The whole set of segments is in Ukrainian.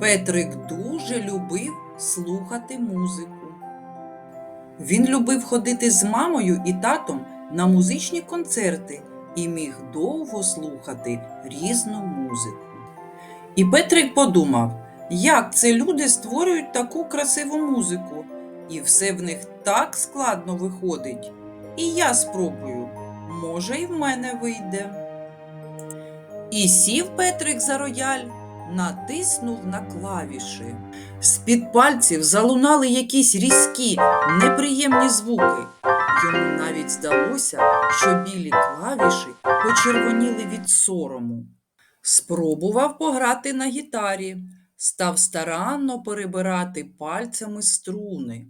Петрик дуже любив слухати музику. Він любив ходити з мамою і татом на музичні концерти і міг довго слухати різну музику. І Петрик подумав, як це люди створюють таку красиву музику, і все в них так складно виходить. І я спробую, може, і в мене вийде. І сів Петрик за рояль, натиснув на клавіші. З-під пальців залунали якісь різкі, неприємні звуки. Йому навіть здалося, що білі клавіші почервоніли від сорому. Спробував пограти на гітарі, став старанно перебирати пальцями струни.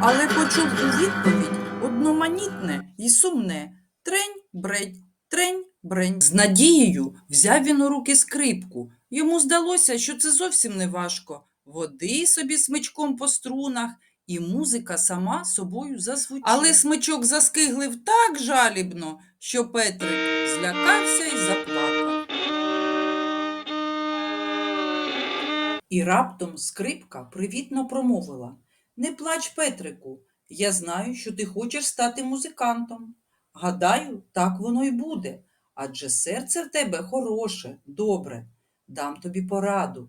Але почув у відповідь одноманітне і сумне трень бредь, трень брень. З надією взяв він у руки скрипку. Йому здалося, що це зовсім не важко. Води собі смичком по струнах, і музика сама собою зазвучить. Але смичок заскиглив так жалібно, що Петрик злякався і заплакав. І раптом скрипка привітно промовила Не плач, Петрику, я знаю, що ти хочеш стати музикантом. Гадаю, так воно й буде, адже серце в тебе хороше, добре. Дам тобі пораду.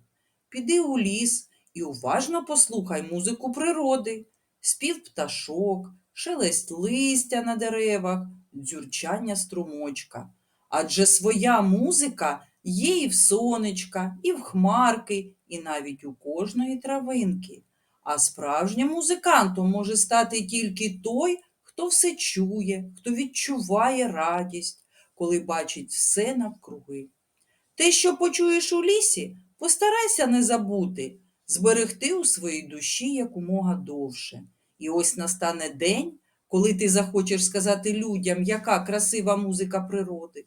Піди у ліс і уважно послухай музику природи, спів пташок, шелест листя на деревах, дзюрчання струмочка. Адже своя музика є і в сонечка, і в хмарки, і навіть у кожної травинки. А справжнім музикантом може стати тільки той, хто все чує, хто відчуває радість, коли бачить все навкруги. Те, що почуєш у лісі, постарайся не забути, зберегти у своїй душі якомога довше. І ось настане день, коли ти захочеш сказати людям, яка красива музика природи.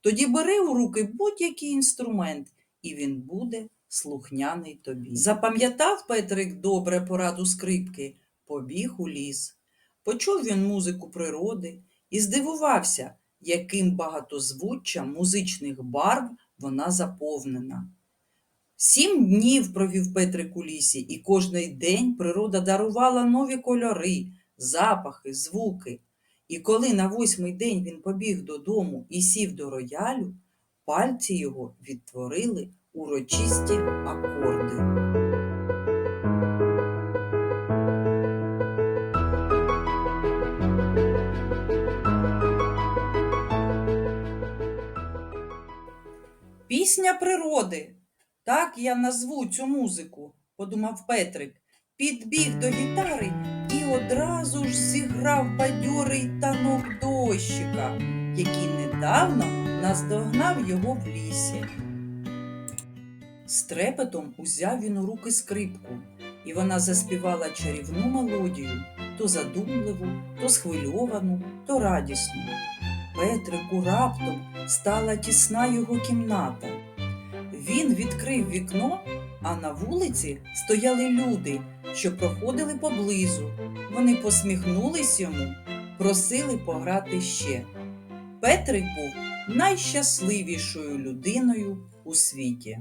Тоді бери у руки будь-який інструмент, і він буде слухняний тобі. Запам'ятав Петрик добре пораду скрипки, побіг у ліс. Почув він музику природи і здивувався, яким багатозвуччям музичних барв вона заповнена. Сім днів провів Петрик у лісі, і кожний день природа дарувала нові кольори, запахи, звуки. І коли на восьмий день він побіг додому і сів до роялю, пальці його відтворили урочисті акорди. Пісня природи. Так я назву цю музику, подумав Петрик. Підбіг до гітари і одразу ж зіграв бадьорий танок дощика, який недавно наздогнав його в лісі. З узяв він у руки скрипку, і вона заспівала чарівну мелодію, то задумливу, то схвильовану, то радісну. Петрику раптом стала тісна його кімната. Він відкрив вікно, а на вулиці стояли люди, що проходили поблизу. Вони посміхнулись йому, просили пограти ще. Петрик був найщасливішою людиною у світі.